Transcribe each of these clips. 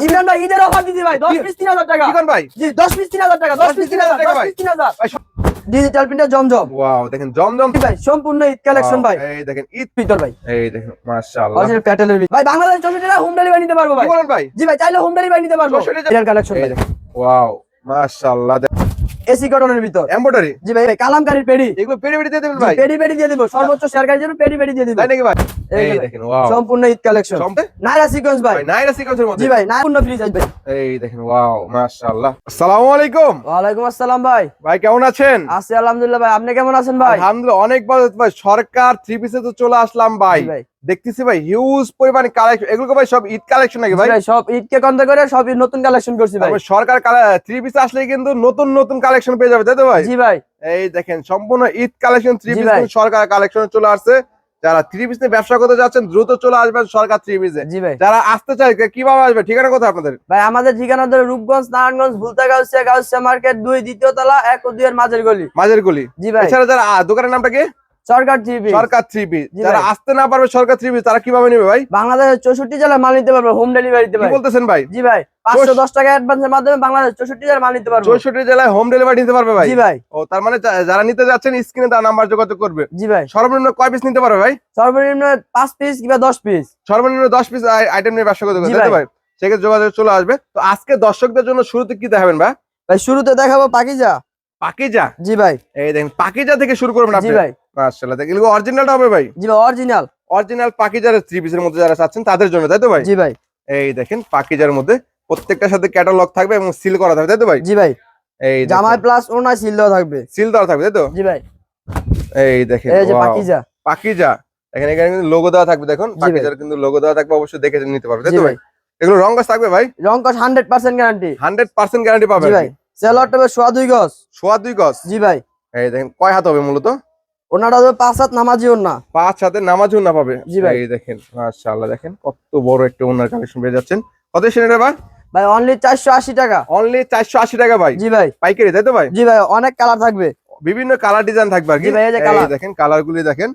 ইমরান ভাই ঈদের অফার দিদি ভাই 10 পিস 3000 টাকা। কি ভাই? জি 10 পিস 3000 টাকা 10 পিস 3000 টাকা 10 পিস 3000 ডিজিটাল প্রিন্টার জমজম। ওয়াও দেখেন জমজম। ভাই সম্পূর্ণ ঈদ কালেকশন ভাই। এই দেখেন ঈদ ভিতর ভাই। এই দেখেন মাশাআল্লাহ। অরিজিনাল প্যাটেলের ভাই বাংলাদেশ 64 টাকা হোম ডেলিভারি নিতে পারব ভাই। বলেন ভাই? জি ভাই চাইলে হোম ডেলিভারি নিতে পারব। 64 টাকা- এর কালেকশন ভাই। ওয়াও মাশাআল্লাহ। এসি কটনের ভিতর। এমব্রয়ডারি জি ভাই কালামকারীর পেডি। এগুলো পেড়ে পেড়ে দিয়ে দেবেন ভাই? পেডি পেডি দিয়ে দিব। সর্বোচ্চ শেয়ারকারীর জন্য পেডি পেডি দিয়ে দিব। তাই নাকি ভাই? এই দেখেন ওয়াও সম্পূর্ণ ঈদ কালেকশন নাইরা সিকোয়েন্স ভাই। নাইরা সিকোয়েন্সের মধ্যে? জি ভাই নাইরা ফ্রি সাইজ ভাই। এই দেখেন ওয়াও মাশাআল্লাহ। আসসালামু আলাইকুম। ওয়ালাইকুম আসসালাম ভাই। ভাই কেমন আছেন? আছি আলহামদুলিল্লাহ ভাই। আপনি কেমন আছেন ভাই? আলহামদুলিল্লাহ অনেক ভালো ভাই। সরকার থ্রি পিসে তো চলে আসলাম ভাই। ভাই। দেখতেছি ভাই হিউজ পরিমাণে কালেকশন এগুলো ভাই সব ঈদ কালেকশন নাকি ভাই? সব ঈদকে কন্দ করে সব নতুন কালেকশন করছি ভাই। সরকার থ্রি পিস আসলে কিন্তু নতুন নতুন কালেকশন পেয়ে যাবে তাই তো ভাই? জি ভাই। এই দেখেন সম্পূর্ণ Eid collection three piece Sarkar কালেকশনে চলে আসছে। যারা থ্রি পিস নিয়ে ব্যবসা করতে যাচ্ছেন দ্রুত চলে আসবেন সরকার থ্রি পিসে জি ভাই। যারা আসতে চায় কীভাবে আসবে? ঠিকানা কোথায় আপনাদের? ভাই আমাদের ঠিকানা ধরে রূপগঞ্জ নারায়ণগঞ্জ ভুলতা গাউসিয়া গাউসিয়া মার্কেট দুই দ্বিতীয় তলা এক ও দুইয়ের মাঝের গলি। মাঝের গলি। জি ভাই। এছাড়া যারা দোকানের নামটা কি? সরকার সরকার যারা আসতে না পারবে সরকার তারা কীভাবে নেবে ভাই? বাংলাদেশের চৌষট্টি জেলায় মাল নিতে পারবে হোম ভাই। বলতেছেন ভাই? জি ভাই পাঁচশো দশ টাকা অ্যাডভান্সের মাধ্যমে বাংলাদেশ চৌষট্টি জেলায় মাল নিতে পারবে। চৌষট্টি জেলায় হোম ডেলিভারি নিতে পারবে ভাই? জি ভাই। ও তার মানে যারা নিতে যাচ্ছেন স্ক্রিনে তার নাম্বার যোগাযোগ করবে। জি ভাই। সর্বনিম্ন কয় পিস নিতে পারবে ভাই? সর্বনিম্ন পাঁচ পিস কিংবা দশ পিস সর্বনিম্ন দশ পিস আইটেম নিয়ে ব্যবসা করতে ভাই। সেক্ষেত্রে যোগাযোগ চলে আসবে। তো আজকে দর্শকদের জন্য শুরুতে কি দেখাবেন ভাই? ভাই শুরুতে দেখাবো পাকিজা। পাকিজা? জি ভাই। এই দেখেন পাকিজা থেকে শুরু করবেন জি আপনি। ভাই। মাশাআল্লাহ দেখেন এগুলো অরিজিনালটা হবে ভাই। জি ভাই অরিজিনাল অরিজিনাল পাকিজার থ্রি পিসের মধ্যে যারা চাচ্ছেন তাদের জন্য তাই তো ভাই? জি ভাই। এই দেখেন পাকিজার মধ্যে প্রত্যেকটার সাথে ক্যাটালগ থাকবে এবং সিল করা থাকবে তাই তো ভাই? জি ভাই। এই প্লাস ওনার সিল দেওয়া থাকবে। সিল দেওয়া থাকবে তাই তো? জি ভাই। এই দেখেন এই যে পাকিজা। পাকিজা। এখানে এখানে কিন্তু লোগো দেওয়া থাকবে দেখুন। পাকিজার কিন্তু লোগো দেওয়া থাকবে অবশ্যই দেখে নিতে পারবে তাই তো ভাই। এগুলো রং গাছ থাকবে ভাই? রংকশ hundred percent guarantee hundred percent guarantee পাবে জি ভাই। সেলর সোয়া দুই গজ। সোয়া দুই গজ। জি ভাই। এই দেখেন কয় হাত হবে মূলত? ওনারা হবে পাঁচ হাত নামাজি ওনা পাঁচ হাতে নামাজ না পাবে। জি ভাই। এই দেখেন মাশাআল্লাহ দেখেন কত বড় একটা ওনার কালেকশন পেয়ে যাচ্ছেন। কত সেটা ভাই? ভাই অনলি চারশো আশি টাকা। অনলি চারশো আশি টাকা ভাই। জি ভাই। পাইকারি তাই তো ভাই? জি ভাই অনেক কালার থাকবে। বিভিন্ন কালার ডিজাইন থাকবে আর কি। জি ভাই, এই যে colour। দেখেন কালার গুলি দেখেন।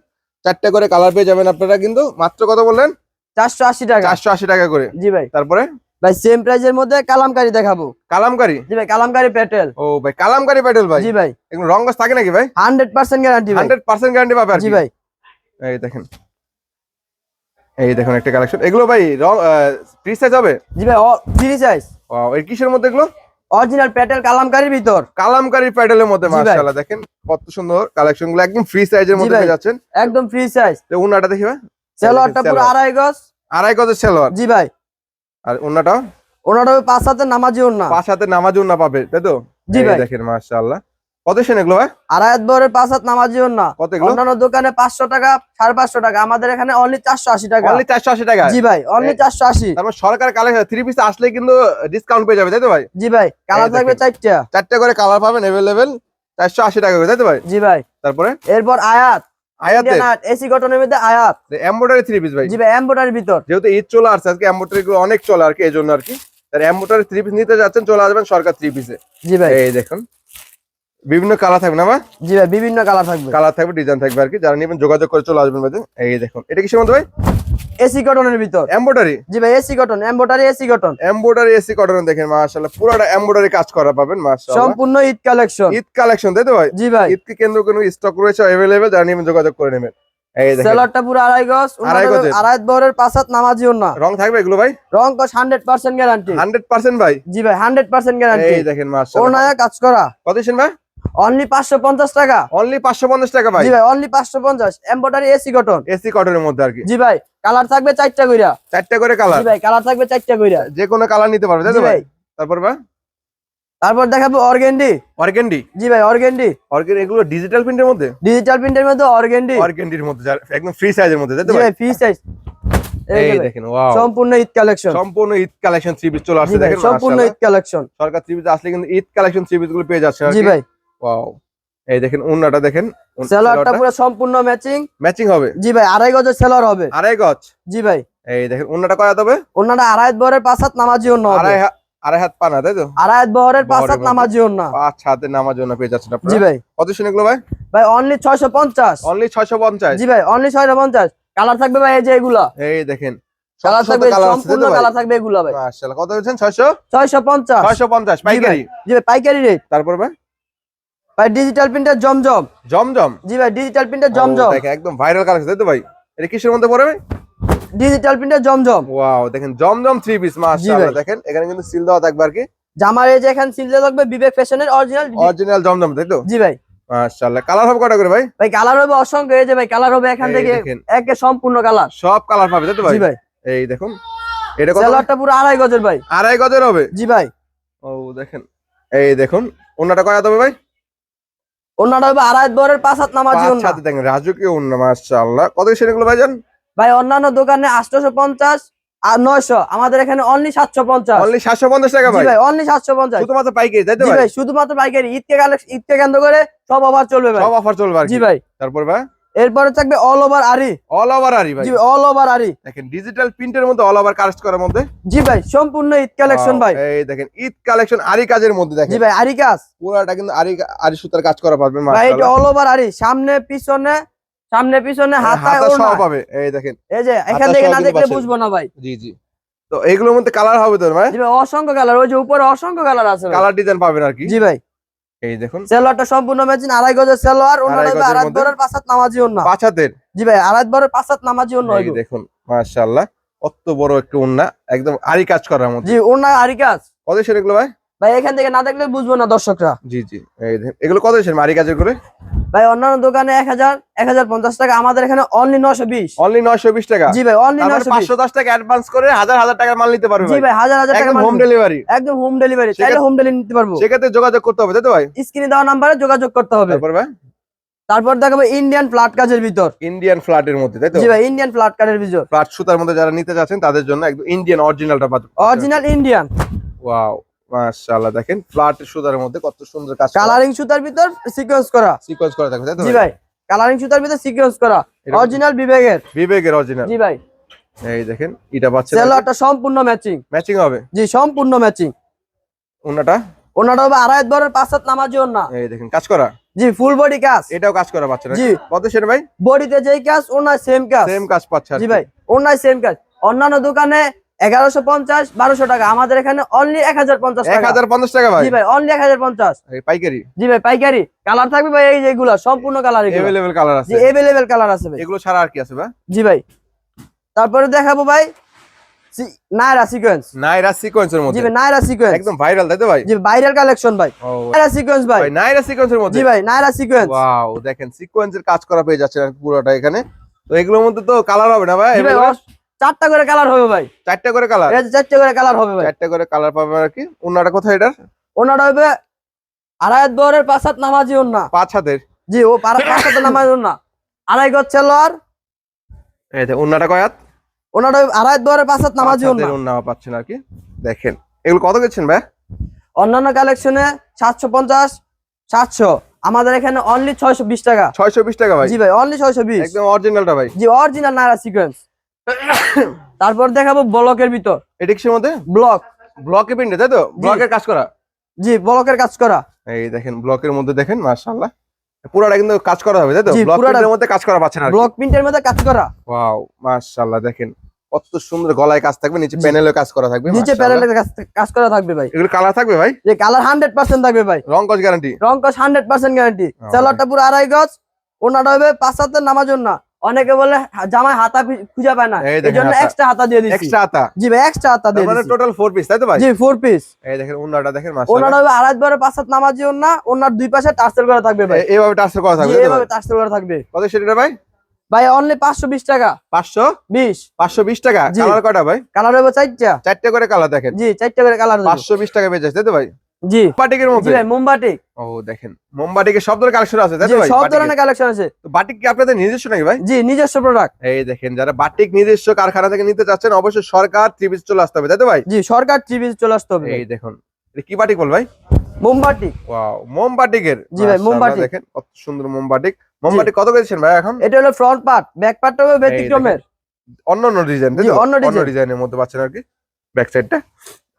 চারটে করে কালার পেয়ে যাবেন আপনারা কিন্তু। মাত্র কত বললেন? চারশো আশি টাকা। চারশো আশি টাকা করে। জি ভাই। তারপরে? ভাই সেম প্রাইজের মধ্যে কালামকারি দেখাবো। কালামকারি? জি ভাই কালামকারি পেটেল। ও ভাই কালামকারি প্যাটেল ভাই? জি ভাই। এগুলো রং থাকে নাকি ভাই? হান্ড্রেড পার্সেন্ট গ্যারান্টি ভাই। হান্ড্রেড পার্সেন্ট গ্যারান্টি পাবে জি ভাই। এই দেখেন। এই দেখুন একটা কালেকশন এগুলো ভাই ফ্রি সাইজ হবে? জি ভাই থ্রি সাইজ Wow, এর কিসের মধ্যে এগুলো? অরিজিনাল পেটেল কালামকারির ভিতর। কালামকারি প্যাডেলের মধ্যে মাশাআল্লাহ দেখেন কত সুন্দর কালেকশনগুলো একদম ফ্রি সাইজের মধ্যে পেয়ে যাচ্ছেন। একদম ফ্রি সাইজ তো উন্নাটা দেখি ভাই। সেলোয়ারটা পুরো। আড়াই গজ। আড়াই গজের সেলোয়ার। জি ভাই। আর ওনার হবে পাঁচ হাতে নামাজি ওনা পাঁচ হাতে নামাজ উন্না পাবে তাই তো? জি ভাই। দেখেন মাশাআল্লাহ। কত সেন এগুলো ভাই? আড়াই পাঁচ হাত নামাজি ওনা কত এগুলো? অন্যান্য দোকানে পাঁচশো টাকা সাড়ে পাঁচশো টাকা। আমাদের এখানে অনলি চারশো আশি টাকা। অনলি চারশো আশি টাকা জি ভাই অনলি এই- চারশো আশি। তারপর সরকার কালেকশন থ্রি পিস আসলে কিন্তু ডিসকাউন্ট পেয়ে যাবে তাই তো ভাই? জি ভাই কালার থাকবে দেখেন। চারটা। চারটে করে কালার পাবেন চারশো আশি টাকা করে তাই তো ভাই? জি ভাই। তারপরে? এরপর আয়াত। আয়াতে? এসি কটনের মধ্যে আয়াত। থ্রি পিস ভাই। জি ভাই এম্বোটারির ভিতর। যেহেতু ঈদ চলে আসছে আজকে গুলো অনেক চলে আর কি এই জন্য আর কি। তার থ্রি পিস নিতে যাচ্ছেন চলে আসবেন সরকার থ্রি পিসে জি ভাই। এই দেখুন বিভিন্ন কালার থাকবে না ভাই? জি ভাই বিভিন্ন কালার থাকবে। কালার থাকবে ডিজাইন থাকবে আর কি যারা নেবেন যোগাযোগ করে চলে আসবেন ভাই। এই দেখুন এটা কি সীমান্ত ভাই? এসি কটনের ভিতর। এম্বোটারি জি ভাই AC cotton embroidery AC cotton embroidery AC cotton দেখেন মাশাআল্লাহ। পুরোটা এম্বোটারি কাজ করা পাবেন মাশাআল্লাহ। সম্পূর্ণ ঈদ কালেকশন ঈদ কালেকশন তাই তো ভাই? জি ভাই। ঈদকে কেন্দ্র করে স্টক রয়েছে যারা নেবেন যোগাযোগ করে নেবেন। এই দেখেন। সেলরটা পুরো আড়াই গজ আড়াই বহরের পাঁচ হাত নামাজি ওনা রং থাকবে এগুলো ভাই? রং কস hundred percent guarantee hundred percent ভাই? জি ভাই হান্ড্রেড পার্সেন্ট গ্যারান্টি এই দেখেন মাশাআল্লাহ। ওনায়া কাজ করা। কত ভাই? অনলি পাঁচশো পঞ্চাশ টাকা। অনলি পাঁচশো পঞ্চাশ টাকা ভাই। জি ভাই অনলি পাঁচশো পঞ্চাশ। এম্বোটারি এসি কটন এসি কটনের মধ্যে আর কি। জি ভাই কালার থাকবে চারটা কইরা। চারটে করে কালার জি ভাই কালার থাকবে চারটা কইরা। যে কোনো কালার নিতে পারবে তাই ভাই? তারপর ভাই তারপর দেখাবো অর্গেন্ডি অর্গেন্ডি জি ভাই অর্গেন্ডি অর্গেন এগুলো ডিজিটাল প্রিন্টের মধ্যে? ডিজিটাল প্রিন্টের মধ্যে অর্গেন্ডি অর্গেন্ডির মধ্যে একদম ফ্রি সাইজের মধ্যে তাই তো ভাই? ফ্রি সাইজ এই দেখেন ওয়াও সম্পূর্ণ ঈদ কালেকশন সম্পূর্ণ ঈদ কালেকশন থ্রি পিস চলে আসছে দেখেন সম্পূর্ণ। Eid collection Sarkar three piece আসলে কিন্তু ঈদ কালেকশন থ্রি পিসগুলো পেয়ে যাচ্ছে জি ভাই। ওয়াও এই দেখেন উন্নাটা দেখেন সেলারটা পুরো সম্পূর্ণ ম্যাচিং ম্যাচিং হবে। জি ভাই আড়াই গজের সেলার হবে। আড়াই গজ। জি ভাই। এই দেখেন উন্নাটা কয় হবে? ওনারা আড়াই বহরের পাঁচ হাত নামাজি অন্য হবে। আড়াই হাত আড়াই হাত পানা তাই তো? আড়াই বহরের পাঁচ হাত মধ্যে। নামাজি অন্য পাঁচ হাতে নামার জন্য পেয়ে যাচ্ছেন জি ভাই। কত শুনে এগুলো ভাই? ভাই অনলি ছয়শো পঞ্চাশ। অনলি ছয়শো পঞ্চাশ। জি ভাই অনলি কালার থাকবে ভাই এই যে এগুলা। এই দেখেন কালার থাকবে সম্পূর্ণ? কালার থাকবে এগুলো ভাই। মাশাআল্লাহ কত বলছেন 600 ছয়শো পঞ্চাশ। 650 জি পাইকারি। জি ভাই পাইকারি রেট তারপর ভাই? ভাই ডিজিটাল প্রিন্টার জমজম। জমজম? জি ভাই ডিজিটাল প্রিন্টার জমজম। দেখেন একদম ভাইরাল কালেকশন তাই তো ভাই? এটা কিসের মধ্যে পড়ে ভাই? ডিজিটাল প্রিন্টার জমজম। ওয়াও দেখেন জমজম থ্রি পিস মাশাআল্লাহ দেখেন এখানে কিন্তু সিল দেওয়া থাকবে আর কি জামার এই যে এখান সিলতে থাকবে বিবেক ফ্যাশনের অরিজিনাল অরিজিনাল জমজম তাই তো? জি ভাই। মাশাআল্লাহ কালার হবে কটা করে ভাই? ভাই কালার হবে অসংখ্য এই যে ভাই কালার হবে এখান থেকে একে সম্পূর্ণ কালার সব কালার পাবে তাই তো ভাই? জি ভাই। এই দেখুন এটা কত? সেলারটা পুরো আড়াই গজের ভাই। আড়াই গজের হবে? জি ভাই। ও দেখেন এই দেখুন ওনাটা কয় হবে ভাই? অন্যটা হবে আড়াই বরের পাঁচ হাত নামাজি। সাথে দেখেন রাজুকে অন্য মাশাআল্লাহ। কত সেগুলো ভাই জান ভাই অন্যান্য দোকানে আটশোশো পঞ্চাশ আর নয়শো। আমাদের এখানে অনলি সাতশো পঞ্চাশ অনলি 750 টাকা ভাই। ভাই অনলি সাতশো পঞ্চাশ শুধুমাত্র পাইকারি তাই তো ভাই? ভাই শুধুমাত্র পাইকারি। ঈদকে কালেকশন ঈদকে কেন্দ্র করে সব অফার চলবে ভাই। সব অফার চলবে জি ভাই। তারপর ভাই? এরপরে থাকবে all over aari all over aari ভাই। জি অল ওভার আরি দেখেন ডিজিটাল প্রিন্টের মধ্যে অল ওভার কাজ করার মধ্যে। জি ভাই সম্পূর্ণ ঈদ কালেকশন ভাই। এই দেখেন ঈদ কালেকশন আরি কাজের মধ্যে দেখেন। জি ভাই আরি কাজ। পুরাটা কিন্তু আরি আরি সুতার কাজ করা পাবেন ভাই এটা অল ওভার আরি সামনে পিছনে সামনে পিছনে হাতায় হাতা সহ ওড়না পাবে এই দেখেন। এই যে এখান থেকে না দেখলে। বুঝব না ভাই। জি জি। তো এইগুলোর মধ্যে কালার হবে তো ভাই? জি ভাই অসংখ্য কালার ওই যে উপরে অসংখ্য কালার আছে কালার ডিজাইন পাবেন আর কি। জি ভাই। এই দেখুন। সেলোয়ারটা সম্পূর্ণ ম্যাচিং আড়াই গজের সেলোয়ার অন্য আড়াই বরের নামাজি অন্য জি ভাই আড়াই বরের পাঁচ নামাজি অন্য এই দেখুন মাশাআল্লাহ কত বড় একটা উন্না একদম আরি কাজ করার মতো। জি আরি কাজ। কত সেগুলো ভাই? ভাই এখান থেকে না দেখলে বুঝব না দর্শকরা। জি জি। এগুলো কত সের মারি কাজের করে? ভাই অন্যান্য দোকানে এক হাজার এক হাজার পঞ্চাশ টাকা আমাদের এখানে অনলি নশো বিশ। অনলি 920 টাকা? জি ভাই অনলি তারপরে নশো বিশ। 510 টাকা অ্যাডভান্স করে হাজার হাজার টাকার মাল নিতে পারবে জি ভাই। ভাই হাজার হাজার টাকা হোম ডেলিভারি একদম হোম ডেলিভারি চাইলে হোম ডেলিভারি নিতে পারব। সেক্ষেত্রে যোগাযোগ করতে হবে তাই তো ভাই? স্ক্রিনে দেওয়া নাম্বারে যোগাযোগ করতে হবে। তারপর ভাই? তারপর দেখাবো ইন্ডিয়ান ফ্ল্যাট কাজের ভিতর। ইন্ডিয়ান ফ্ল্যাটের মধ্যে তাই তো? জি ভাই ইন্ডিয়ান ফ্ল্যাট কাজের ভিতর। ফ্ল্যাট সুতার মধ্যে যারা নিতে যাচ্ছেন তাদের জন্য একদম ইন্ডিয়ান অরিজিনালটা পাবেন অরিজিনাল ইন্ডিয়ান ওয়াও মাশাআল্লাহ দেখেন ফ্ল্যাট সুতার মধ্যে কত সুন্দর কাজ কালারিং সুতার ভিতর সিকোয়েন্স করা। সিকোয়েন্স করা থাকবে তাই তো জি ভাই? কালারিং সুতার ভিতর সিকোয়েন্স করা। অরিজিনাল বিবেকের। বিবেকের অরিজিনাল জি ভাই। এই দেখেন এটা পাচ্ছেন সেলোয়ারটা সম্পূর্ণ ম্যাচিং ম্যাচিং হবে? জি সম্পূর্ণ ম্যাচিং ওনাটা? ওনাটা হবে আড়াই বরের পাঁচ হাত নামাজি ওনা এই দেখেন কাজ করা? জি ফুল বডি কাজ। এটাও কাজ করা পাচ্ছেন জি। কত সেটা ভাই? বডিতে যেই কাজ ওনার সেম কাজ। সেম কাজ পাচ্ছে জি। ভাই ওনার সেম কাজ। অন্যান্য দোকানে এগারোশো পঞ্চাশ বারোশো টাকা। আমাদের এখানে অনলি এক হাজার পঞ্চাশ এক টাকা। হাজার পঞ্চাশ টাকা ভাই। জি ভাই অনলি এক হাজার পঞ্চাশ পাইকারি। জি ভাই পাইকারি। কালার থাকবে ভাই এই যেগুলো সম্পূর্ণ কালার এভেলেবেল কালার আছে। জি এভেলেবেল কালার আছে ভাই। এগুলো ছাড়া আর কি আছে ভাই? জি ভাই। তারপরে দেখাবো ভাই নায়রা সিকোয়েন্স নাইরা সিকোয়েন্সের জি ভাই নায়রা সিকোয়েন্স একদম ভাইরাল তাই তো ভাই? জি ভাইরাল কালেকশন ভাই। ও নায়রা সিকোয়েন্স ভাই। নাইরা সিকোয়েন্সের মধ্যে? জি ভাই নায়রা সিকোয়েন্স ওয়াও দেখেন সিকোয়েন্সের কাজ করা পেয়ে যাচ্ছে পুরোটা এখানে। তো এগুলোর মধ্যে তো কালার হবে না ভাই? চারটা করে কালার হবে ভাই। চারটা করে কালার এই চারটা করে কালার হবে ভাই। চারটা করে কালার পাবে আর কি? ওনাটা কোথায় এটার? ওনাটা হবে আড়াই বরের পাঁচ হাত নামাজি ওনা পাঁচ হাতের। জি ও পাঁচ পাঁচ হাতে নামাজি ওনা আড়াই গজ সেলোয়ার এই যে ওনাটা কয় হাত? ওনাটা হবে আড়াই বরের পাঁচ হাত নামাজি ওনা হাতের পাচ্ছেন আর কি। দেখেন এগুলো কত গেছেন ভাই? অন্যান্য কালেকশনে সাতশো পঞ্চাশ সাতশো। আমাদের এখানে অনলি ছয়শো বিশ টাকা। ছয়শো বিশ টাকা ভাই। জি ভাই অনলি ছয়শো বিশ। একদম অরিজিনালটা ভাই। জি অরিজিনাল নায়রা সিকোয়েন্স তারপর দেখাবো ব্লকের ভিতর। এটা কিসের মধ্যে? ব্লক। ব্লকে প্রিন্টে তাই তো? ব্লকের কাজ করা? জি ব্লকের কাজ করা। এই দেখেন ব্লকের মধ্যে দেখেন মাশাআল্লাহ। পুরাটা কিন্তু কাজ করা হবে তাই তো? জি, ব্লক পুরাটা- প্রিন্টের মধ্যে কাজ করা পাচ্ছেন আর ব্লক প্রিন্টের মধ্যে কাজ করা। ওয়াও মাশাআল্লাহ দেখেন। কত সুন্দর গলায় কাজ থাকবে নিচে প্যানেলে কাজ করা থাকবে নিচে। প্যানেলের কাজ করা থাকবে ভাই। এগুলো কালার থাকবে ভাই? যে কালার হান্ড্রেড পার্সেন্ট থাকবে ভাই। রং কস গ্যারান্টি রং কস হান্ড্রেড পার্সেন্ট গ্যারান্টি ও। সেলারটা পুরো আড়াই গজ ওনাটা হবে পাঁচ হাতের নামার জন্য অনেকে বলে জামায় হাতা খুঁজে পায় না। এই জন্য এক্সট্রা হাতা। দিয়ে দিচ্ছি এক্সট্রা আতা জি ভাই এক্সট্রা হাতা দিয়ে মানে দিচ্ছি টোটাল ফোর পিস তাই তো ভাই? জি ফোর পিস এই দেখেন ওনাটা দেখেন ওনাটা মাশাআল্লাহ হবে আড়াই বারে পাঁচ হাত নামাজি ওনা ওনার দুই পাশে টার্সেল করা থাকবে ভাই। এইভাবে ট্রান্সফার করা থাকবে এভাবে ভাই? করা থাকবে। কত সেটা ভাই? ভাই অনলি পাঁচশো বিশ টাকা। পাঁচশো? বিশ। পাঁচশো বিশ টাকা। জি। কালার কয়টা ভাই? কালার হবে চারটা। চারটা করে কালার দেখেন। জি চারটা করে কালার পাঁচশো বিশ টাকা বেঁচে তাই তো ভাই? জি। বাটিকের মধ্যে? ভাই মোমবাটি ও দেখেন। মোমবাটিকের সব ধরনের কালেকশন আছে তাই তো ভাই? সব ধরনের কালেকশন আছে। তো বাটিক কি আপনাদের নিজস্ব নাকি ভাই? জি নিজস্ব প্রোডাক্ট এই দেখেন যারা বাটিক নিজস্ব কারখানা থেকে নিতে চাচ্ছেন অবশ্যই সরকার চলে আসতে হবে তাই তো ভাই? জি সরকার চলে আসতে হবে। এই দেখুন এটা কি বাটিক বল ভাই? ওয়াও মোমবাটিকের জি ভাই, মোমবাটিক। দেখেন কত সুন্দর মোমবাটিক মোমবাটিক কত ভাই এখন? এটা হলো ফ্রন্ট পার্ট ব্যাক পার্টটা হবে ব্যতিক্রমের। অন্য অন্য ডিজাইন অন্য ডিজাইনের মধ্যে পাচ্ছেন আর কি ব্যাক সাইডটা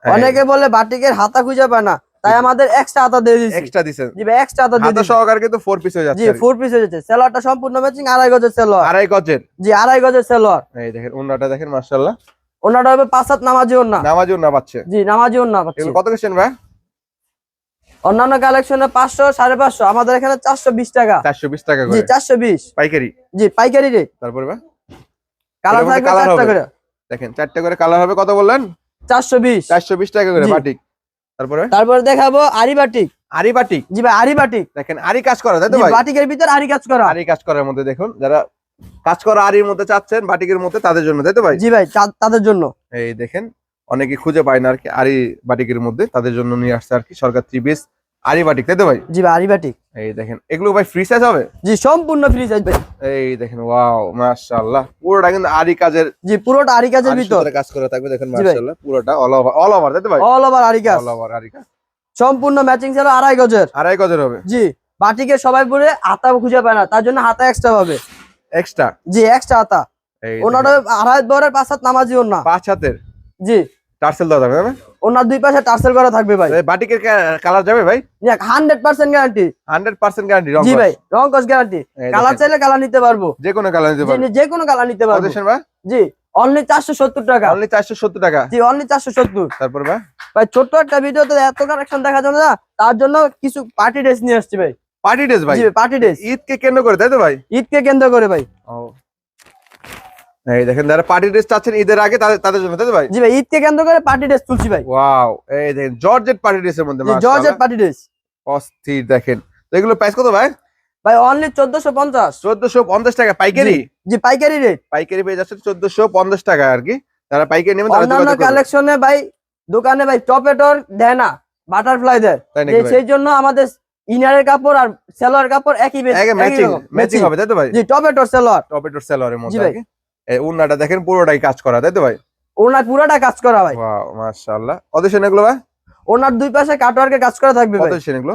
অনেকে বলে বাটিকের হাতা খুঁজে পায় না। তাই আমাদের এক্সট্রা দিয়ে দিচ্ছি এক্সট্রা দিছেন জি ভাই এক্সট্রা দিয়ে দিচ্ছি সহকারে কিন্তু ফোর পিস হয়ে যাচ্ছে কি। ফোর পিস হয়ে যাচ্ছে। সম্পূর্ণ ম্যাচিং আড়াই গজের আড়াই গজের? জি আড়াই গজের সেলোয়ার এই দেখেন ওন্নাটা দেখেন মাশাআল্লাহ। হবে পাঁচ হাত নামাজি ওন্না নামাজি পাচ্ছে। জি নামাজি ওন্না পাচ্ছি। কত কেছেন ভাই? অন্যান্য কালেকশনে পাঁচশো সাড়ে পাঁচশো। আমাদের এখানে চারশো বিশ টাকা। চারশো বিশ টাকা জি করে। চারশো বিশ। পাইকারি? জি পাইকারি রেট তারপরে ভাই? কালার থাকবে চারটা করে। দেখেন চারটে করে কালার হবে কত বললেন? চারশো বিশ। চারশো বিশ টাকা করে জি। বাটিক। তারপরে? তারপরে দেখাবো আরিবাটিক। আরিবাটিক? আরি বাটিক জি ভাই আরিবাটিক। দেখেন আরি কাজ করা তাই তো ভাই? বাটিকের ভিতর আরি কাজ করা। আরি কাজ করার মধ্যে দেখুন যারা কাজ করা আরির মধ্যে চাচ্ছেন বাটিকের মধ্যে তাদের জন্য তাই তো ভাই? জি ভাই তাদের জন্য। এই দেখেন অনেকে খুঁজে পায় না আর কি আরি বাটিকের মধ্যে তাদের জন্য নিয়ে আসছে আর কি Sarkar three piece aari batik তাই তো ভাই? জি ভাই আরি বাটিক এই দেখেন এগুলো ভাই ফ্রি সাইজ হবে? জি সম্পূর্ণ ফ্রি সাইজ ভাই। এই দেখেন ওয়াও মাশাআল্লাহ। পুরোটা কিন্তু আরি কাজের জি পুরোটা আরি কাজের ভিতর। কাজ করা থাকবে দেখেন মাশাআল্লাহ। পুরোটা অল ওভার অল ওভার তাই তো ভাই? অল ওভার আরি কাজ। অল ওভার আরি কাজ। সম্পূর্ণ ম্যাচিং ছিল আড়াই গজের। আড়াই গজের হবে? জি বাটিকে সবাই পরে হাতা খুঁজে পায় না তার জন্য হাতা এক্সট্রা পাবে এক্সট্রা জি এক্সট্রা এই ওনাটা আড়াই বরের পাঁচ হাত নামাজি ওনা পাঁচ হাতের? জি। টার্সেল দেওয়া যাবে ওনার দুই পাশে টার্সেল করা থাকবে ভাই। বাটিকের কালার যাবে ভাই? Hundred percent guarantee hundred percent guarantee জি ভাই রং কস গ্যারান্টি কালার চাইলে কালার নিতে পারব। যে কোনো কালার নিতে পারবে। যে কোনো কালার নিতে পারব। জি অনলি চারশো সত্তর টাকা। অনলি চারশো সত্তর টাকা। জি অনলি চারশো সত্তর। তারপর ভাই ভাই ছোট্ট একটা ভিডিওতে এত কালেকশন দেখা যাবে না। তার জন্য কিছু পার্টি ড্রেস নিয়ে আসছি ভাই। পার্টি ড্রেস ভাই? পার্টি ড্রেস ঈদকে কেন্দ্র করে তাই তো ভাই? ঈদকে কেন্দ্র করে ভাই। ও। এই দেখেন যারা পার্টি ড্রেস চাচ্ছেন ঈদের আগে তাদের তাদের জন্য তাই ভাই? জি ভাই ঈদকে কেন্দ্র করে পার্টি ড্রেস তুলছি ভাই। ওয়াও এই দেখেন জর্জেট পার্টি ড্রেসের মধ্যে জি জর্জের পার্টি ড্রেস অস্থির দেখেন। তো এগুলো প্রাইস কত ভাই? ভাই অনলি চোদ্দশো পঞ্চাশ। চোদ্দশো পঞ্চাশ টাকা পাইকারি? জি পাইকারি রেট পাইকারি পেয়ে যাচ্ছে চোদ্দশো পঞ্চাশ টাকা আর কি। যারা পাইকারি নেবেন তারা অন্যান্য কালেকশনে ভাই দোকানে ভাই টপেটর দেয় না বাটারফ্লাই দেয় সেই জন্য আমাদের ইনারের কাপড় আর সেলোয়ার কাপড় একই ম্যাচিং ম্যাচিং হবে তাই তো ভাই? জি টপেটর সেলোয়ার টপেটোর সেলরের জি মধ্যে উন্নাটা দেখেন পুরোটাই কাজ করা তাই তো ভাই? ওনার পুরোটা কাজ করা ভাই। ওয়াও মাশাআল্লাহ। কত সেন এগুলো ভাই? ওনার দুই পাশে কাটওয়ার্কে কাজ করা থাকবে কত ভাই। সেন এগুলো?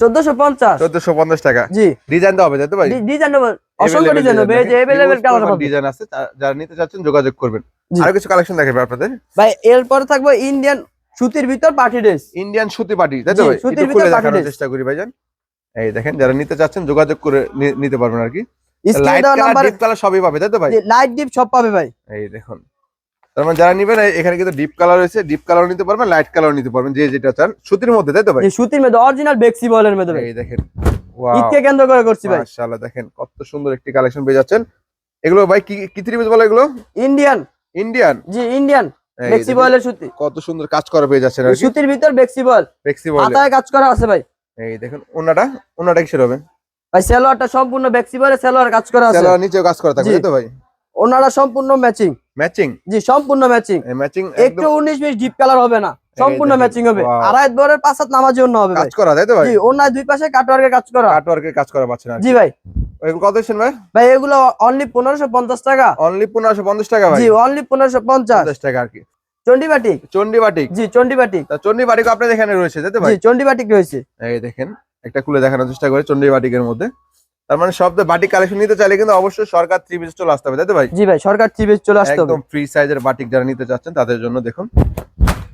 চোদ্দশো পঞ্চাশ। চোদ্দশো পঞ্চাশ টাকা। জি। ডিজাইন দেওয়া হবে তাই তো ভাই? ডিজাইন দাও অসংখ্য ডিজাইন হবে। এই যে এভেলেবেল কালার হবে। ডিজাইন আছে যারা নিতে চাচ্ছেন যোগাযোগ করবেন। আরও কিছু কালেকশন দেখাবে আপনাদের? ভাই এরপরে থাকবে ইন্ডিয়ান সুতির ভিতর পার্টি ড্রেস ইন্ডিয়ান সুতি পার্টি তাই তো ভাই? সুতির ভিতর দেখানোর dress। চেষ্টা করি ভাইজান এই দেখেন যারা নিতে চাচ্ছেন যোগাযোগ করে নিতে পারবেন আর কি। স্ক্রিনে দেওয়া নাম্বার ডিপ কালার সবই পাবে তাই তো ভাই? লাইট ডিপ সব পাবে ভাই। এই দেখুন। তার মানে যারা নিবেন এখানে কিন্তু ডিপ কালার রয়েছে ডিপ কালার নিতে পারবেন লাইট কালার নিতে পারবেন যে যেটা চান সুতির মধ্যে তাই তো ভাই? সুতির মধ্যে অরিজিনাল বেক্সি বলের মধ্যে এই দেখেন ঈদকে কেন্দ্র করে করছি ভাই। মাশাআল্লাহ দেখেন কত সুন্দর একটি কালেকশন পেয়ে যাচ্ছেন। এগুলো ভাই কি বলে এগুলো? ইন্ডিয়ান ইন্ডিয়ান জি ইন্ডিয়ান সুতি। কত সুন্দর কাজ করা পেয়ে যাচ্ছেন আর সুতির ভিতর কাজ করা আছে ভাই। এই দেখুন ওনাটা ওনাটা কিসের হবে? ভাই সেলোয়ারটা সম্পূর্ণ বেক্সি বয়েলের সেলোয়ার কাজ করা আছে। সেলার নিচেও কাজ করা। তাই তো ভাই? ওনারা সম্পূর্ণ ম্যাচিং ম্যাচিং জি সম্পূর্ণ ম্যাচিং ম্যাচিং একটু উনিশ বিশ ডিপ কালার হবে না সম্পূর্ণ ম্যাচিং হবে. আড়াই বরের পাঁচ হাত নামার জন্য হবে কাজ করা তাই তো ভাই? জি ওনার দুই পাশে কাটওয়ার্কে কাজ করা। কাটওয়ার্কের কাজ করা পাচ্ছেন জি ভাই। এগুলো কত দিচ্ছেন ভাই? ভাই এগুলো অনলি পনেরোশো পঞ্চাশ টাকা। অনলি পনেরোশো পঞ্চাশ টাকা ভাই। জি অনলি পনেরোশো পঞ্চাশ। পঞ্চাশ টাকা আর কি। চন্ডি বাটিক জি চন্ডি বাটিক তা আপনাদের এখানে রয়েছে তাই তো ভাই? জি চন্ডি রয়েছে। এই দেখেন। একটা খুলে দেখানোর চেষ্টা করে চন্ডী বাটিকের মধ্যে। তার মানে সব বাটিক কালেকশন নিতে চাইলে কিন্তু অবশ্যই সরকার থ্রি পিস চলে আসতে হবে তাই তো ভাই? জি ভাই সরকার টিভি চলে আসতে হবে। একদম ফ্রি সাইজের বাটিক যারা নিতে চাচ্ছেন তাদের জন্য দেখুন।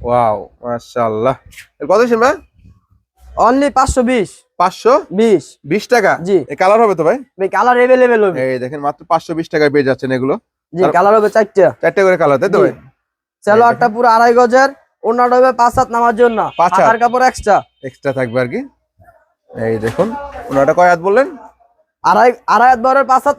ওয়াও মাশাআল্লাহ। এর কত ভাই? অনলি পাঁচশো বিশ। পাঁচশো বিশ। বিশ টাকা? জি। এই কালার হবে তো ভাই? ভাই কালার এভেলেবেল হবে। এই দেখেন মাত্র পাঁচশো বিশ টাকায় পেয়ে যাচ্ছেন এগুলো। জি কালার হবে চারটা। চারটে করে কালার তাই তো। ভাই? সেলোয়ারটা পুরো আড়াই গজের ওনাটা হবে পাঁচ হাত নামার জন্য। পাঁচ হাত। কাপড় এক্সট্রা এক্সট্রা থাকবে আর কি। এই দেখুন ওনাটা কয় হাত বললেন? আড়াই আড়াই হাত বরের পাঁচ হাত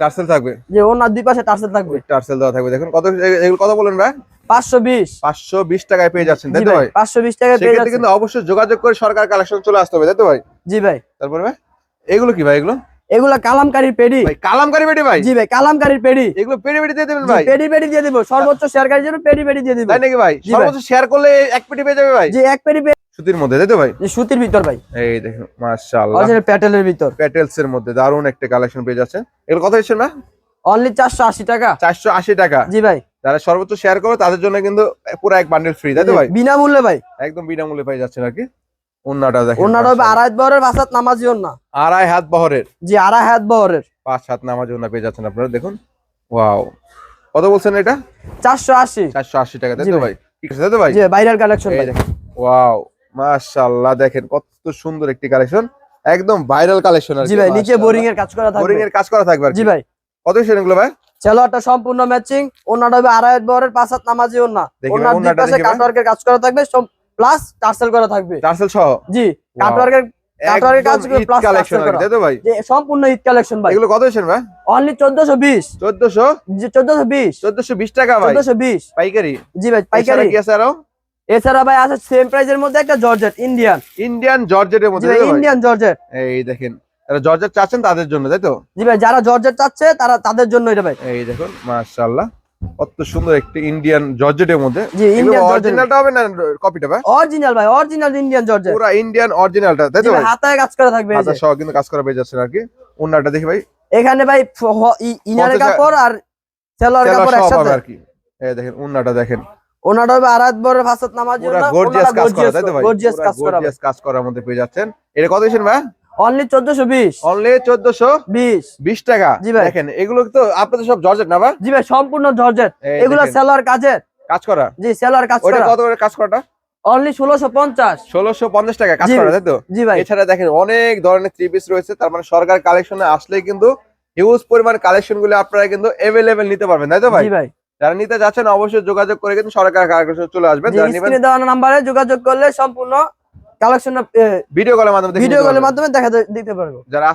টার্সেল থাকবে? যে ওনার দুই পাশে টার্সেল থাকবে। টার্সেল দেওয়া থাকবে। দেখুন কত এগুলো কত বলেন ভাই? পাঁচশো বিশ। পাঁচশো বিশ টাকায় পেয়ে যাচ্ছেন তাই তো ভাই পাঁচশো বিশ টাকা পেয়ে সেক্ষেত্রে যাচ্ছে কিন্তু অবশ্যই যোগাযোগ করে সরকার কালেকশন চলে আসতে হবে তাই তো ভাই? জি ভাই। তারপরে ভাই? এগুলো কি ভাই এগুলো? এগুলা কালামকারীর পেডি। ভাই কালামকারি বেটি ভাই? জি ভাই কালামকারীর পেডি। এগুলো পেটি পেটি দিয়ে দেবেন ভাই? পেডি পেডি দিয়ে দিব। সর্বোচ্চ শেয়ারকারীর জন্য পেডি পেডি দিয়ে দিব। তাই নাকি ভাই? সর্বোচ্চ শেয়ার করলে এক পেটি পেয়ে যাবে ভাই? জি এক পেডি পেডি সুতির মধ্যে তাই তো ভাই? সুতির ভিতর ভাই। এই দেখুন মাশাআল্লাহ। অরিজিনাল প্যাটেলের ভিতর। প্যাটেলস এর মধ্যে দারুণ একটা কালেকশন পেয়ে যাচ্ছে এগুলো কত দিচ্ছেন না অনলি চারশো আশি টাকা। চারশো আশি টাকা। জি ভাই। যারা সর্বোচ্চ শেয়ার করবে তাদের জন্য কিন্তু পুরো এক বান্ডেল ফ্রি তাই তো ভাই? বিনামূল্যে ভাই। একদম বিনামূল্যে পেয়ে যাচ্ছেন আর কি। ওন্নাটা দেখেন ওনার হবে। আড়াই বরের পাঁচ হাত নামাজি ওনা আড়াই হাত বহরের। জি আড়াই হাত বরের পাঁচ হাত নামাজ ওনা পেয়ে যাচ্ছেন আপনারা দেখুন। ওয়াও। কত বলছেন এটা? চারশো আশি। চারশো আশি টাকা তাই তো ভাই। ঠিক আছে তাই তো ভাই? জি ভাইরাল কালেকশন ভাই। ওয়াও। মাশাআল্লাহ দেখেন কত সুন্দর একটি কালেকশন একদম ভাইরাল কালেকশন আর জি ভাই নিচে বোরিং এর কাজ করা থাকবে। বোরিং এর কাজ করা থাকবে জি ভাই। কত সেন এগুলো ভাই? সেলোয়ারটা সম্পূর্ণ ম্যাচিং ওনাটা হবে আড়াই বরের পাঁচ হাত নামাজি ওনা ওনার দুই পাশে কাটওয়ার্কের কাজ করা থাকবে প্লাস টার্সেল করা থাকবে। টার্সেল সহ? জি কাটওয়ার্কের কাটওয়ার্কের কাজ ঈদ প্লাস কালেকশন করা। তাই তো ভাই? যে সম্পূর্ণ ঈদ কালেকশন ভাই। এগুলো কত হয়েছেন ভাই? অনলি চোদ্দশো বিশ। চোদ্দশো? যে চোদ্দশো বিশ। চোদ্দশো বিশ টাকা ভাই। চোদ্দশো বিশ। পাইকারি। জি ভাই পাইকারি। পাইকারি কি আছে আরও? এছাড়া ভাই আছে সেম প্রাইজের মধ্যে একটা জর্জেট ইন্ডিয়ান ইন্ডিয়ান জর্জেটের মধ্যে? ইন্ডিয়ান জর্জেট এই দেখেন যারা জর্জেট চাচ্ছেন তাদের জন্য তাই তো? জি ভাই যারা জর্জেট চাচ্ছে তারা তাদের জন্য এটা ভাই। এই দেখুন মাশাআল্লাহ। কত সুন্দর একটি ইন্ডিয়ান জর্জেটের মধ্যে। জি ইন্ডিয়ান অরিজিনালটা হবে না কপিটা ভাই? অরিজিনাল ভাই অরিজিনাল ইন্ডিয়ান জর্জেট পুরো ইন্ডিয়ান অরিজিনালটা তাই তো ভাই হাতায় কাজ করা থাকবে হাতা সহ কিন্তু কাজ করা পেয়ে যাচ্ছেন আর কি। ওনারটা দেখি ভাই। এখানে ভাই ইনারের কাপড় আর সেলোয়ার কাপড় একসাথে। আর কি। এই দেখেন ওনাটা দেখেন। ওনাটা হবে আড়াত বড় ফাসাদ নামাজ পুরো গর্জিয়াস কাজ করা তাই তো ভাই? গর্জিয়াস কাজ করা গর্জিয়াস কাজ করার মধ্যে পেয়ে যাচ্ছেন। এটা কত দিয়েছেন ভাই? অনলি চোদ্দশো বিশ। অনলি 1420 বিশ। টাকা? জি ভাই। দেখেন এগুলো তো আপনাদের সব জর্জেট না ভাই? জি ভাই সম্পূর্ণ জর্জেট। এগুলো কাজের। কাজ করা? জি কাজ করা। কত করে কাজ করাটা? অনলি ষোলোশো পঞ্চাশ। ষোলোশো পঞ্চাশ টাকা কাজ করা তাই তো? জি ভাই। এছাড়া দেখেন অনেক ধরনের থ্রি পিস রয়েছে। তার মানে সরকার কালেকশনে আসলেই কিন্তু হিউজ পরিমাণ কালেকশনগুলো আপনারা কিন্তু নিতে পারবেন তাই তো ভাই? জি ভাই। যারা নিতে যাচ্ছেন অবশ্যই যোগাযোগ করে কিন্তু সরকার কালেকশন চলে আসবেন। স্ক্রিনে দেওয়া নাম্বারে যোগাযোগ করলে সম্পূর্ণ কালেকশন ভিডিও কলের মাধ্যমে ভিডিও কলের মাধ্যমে দেখা দিতে পারব। যারা